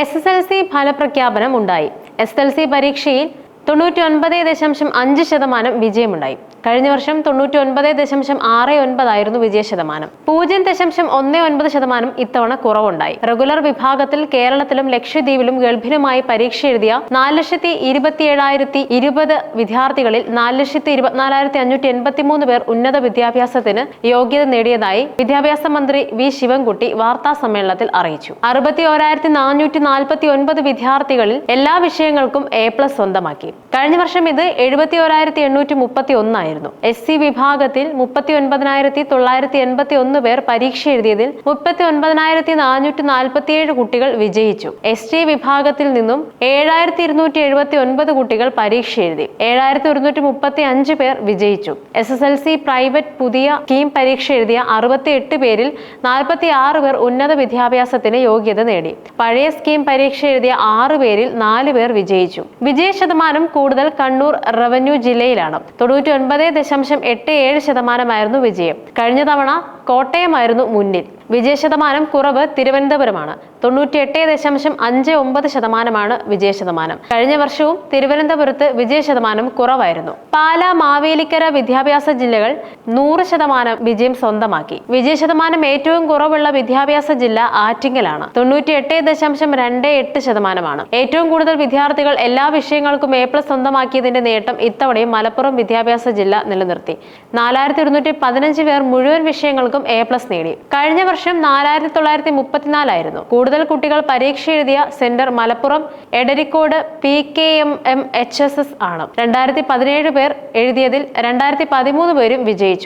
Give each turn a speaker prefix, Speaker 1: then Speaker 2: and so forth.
Speaker 1: S S L C ഫലപ്രഖ്യാപനം ഉണ്ടായി. S L C പരീക്ഷയിൽ തൊണ്ണൂറ്റി ഒൻപത് ദശാംശം അഞ്ച് ശതമാനം വിജയമുണ്ടായി. കഴിഞ്ഞ വർഷം തൊണ്ണൂറ്റി ഒൻപത് ദശാംശം ആറ് ഒൻപതായിരുന്നു വിജയ ശതമാനം. പൂജ്യം ദശാംശം ഒന്ന് ഒൻപത് ശതമാനം ഇത്തവണ കുറവുണ്ടായി. റെഗുലർ വിഭാഗത്തിൽ കേരളത്തിലും ലക്ഷദ്വീപിലും ഗൾഭിനുമായി പരീക്ഷ എഴുതിയ നാല് ലക്ഷത്തി ഇരുപത്തി ഏഴായിരത്തി ഇരുപത് വിദ്യാർത്ഥികളിൽ നാല് ലക്ഷത്തി ഇരുപത്തിനാലായിരത്തി അഞ്ഞൂറ്റി എൺപത്തി മൂന്ന് പേർ ഉന്നത വിദ്യാഭ്യാസത്തിന് യോഗ്യത നേടിയതായി വിദ്യാഭ്യാസ മന്ത്രി വി ശിവൻകുട്ടി വാർത്താ സമ്മേളനത്തിൽ അറിയിച്ചു. അറുപത്തി ഓരായിരത്തി നാനൂറ്റി നാൽപ്പത്തി ഒൻപത് വിദ്യാർത്ഥികളിൽ എല്ലാ വിഷയങ്ങൾക്കും എ പ്ലസ് സ്വന്തമാക്കി. நன்றி കഴിഞ്ഞ വർഷം ഇത് എഴുപത്തി ഒരായിരത്തി എണ്ണൂറ്റി മുപ്പത്തി ഒന്നായിരുന്നു എസ് സി വിഭാഗത്തിൽ മുപ്പത്തി ഒൻപതിനായിരത്തി തൊള്ളായിരത്തി എൺപത്തി ഒന്ന് പേർ പരീക്ഷ എഴുതിയതിൽ മുപ്പത്തി ഒൻപതിനായിരത്തി നാനൂറ്റി നാൽപ്പത്തിയേഴ് കുട്ടികൾ വിജയിച്ചു. എസ് ടി വിഭാഗത്തിൽ നിന്നും ഏഴായിരത്തി ഇരുന്നൂറ്റി എഴുപത്തി ഒൻപത് കുട്ടികൾ പരീക്ഷ എഴുതി. ഏഴായിരത്തി ഒരുന്നൂറ്റി മുപ്പത്തി അഞ്ച് പേർ വിജയിച്ചു. S S L C private പുതിയ സ്കീം പരീക്ഷ എഴുതിയ അറുപത്തി എട്ട് പേരിൽ നാൽപ്പത്തി ആറ് പേർ ഉന്നത വിദ്യാഭ്യാസത്തിന് യോഗ്യത നേടി. പഴയ സ്കീം പരീക്ഷ എഴുതിയ ആറ് പേരിൽ നാല് പേർ വിജയിച്ചു. വിജയ ശതമാനം കൂടുതൽ കണ്ണൂർ റവന്യൂ ജില്ലയിലാണ്. തൊണ്ണൂറ്റി ഒൻപത് ദശാംശം എട്ട് ഏഴ് ശതമാനമായിരുന്നു വിജയം. കഴിഞ്ഞ തവണ കോട്ടയമായിരുന്നു മുന്നിൽ. വിജയ ശതമാനം കുറവ് തിരുവനന്തപുരമാണ്. തൊണ്ണൂറ്റിയെട്ട് ദശാംശം അഞ്ച് ഒമ്പത് ശതമാനമാണ് വിജയശതമാനം കഴിഞ്ഞ വർഷവും തിരുവനന്തപുരത്ത് വിജയശതമാനം കുറവായിരുന്നു. പാല മാവേലിക്കര വിദ്യാഭ്യാസ ജില്ലകൾ നൂറ് ശതമാനം വിജയം സ്വന്തമാക്കി. വിജയശതമാനം ഏറ്റവും കുറവുള്ള വിദ്യാഭ്യാസ ജില്ല ആറ്റിങ്ങലാണ്. തൊണ്ണൂറ്റിയെട്ട് ദശാംശം രണ്ട് എട്ട് ശതമാനമാണ്. ഏറ്റവും കൂടുതൽ വിദ്യാർത്ഥികൾ എല്ലാ വിഷയങ്ങൾക്കും എ പ്ലസ് സ്വന്തമാക്കിയതിന്റെ നേട്ടം ഇത്തവണയും മലപ്പുറം വിദ്യാഭ്യാസ ജില്ല നിലനിർത്തി. നാലായിരത്തി ഒരുന്നൂറ്റി പതിനഞ്ച് പേർ മുഴുവൻ വിഷയങ്ങൾക്കും എ പ്ലസ് നേടി. കഴിഞ്ഞ വർഷം നാലായിരത്തി തൊള്ളായിരത്തി മുപ്പത്തിനാലായിരുന്നു കൂടുതൽ കുട്ടികൾ പരീക്ഷ എഴുതിയ centre Malappuram Edarikode P K M M H S S ആണ്. രണ്ടായിരത്തി പതിനേഴ് പേർ എഴുതിയതിൽ രണ്ടായിരത്തി പതിമൂന്ന് പേരും വിജയിച്ചു.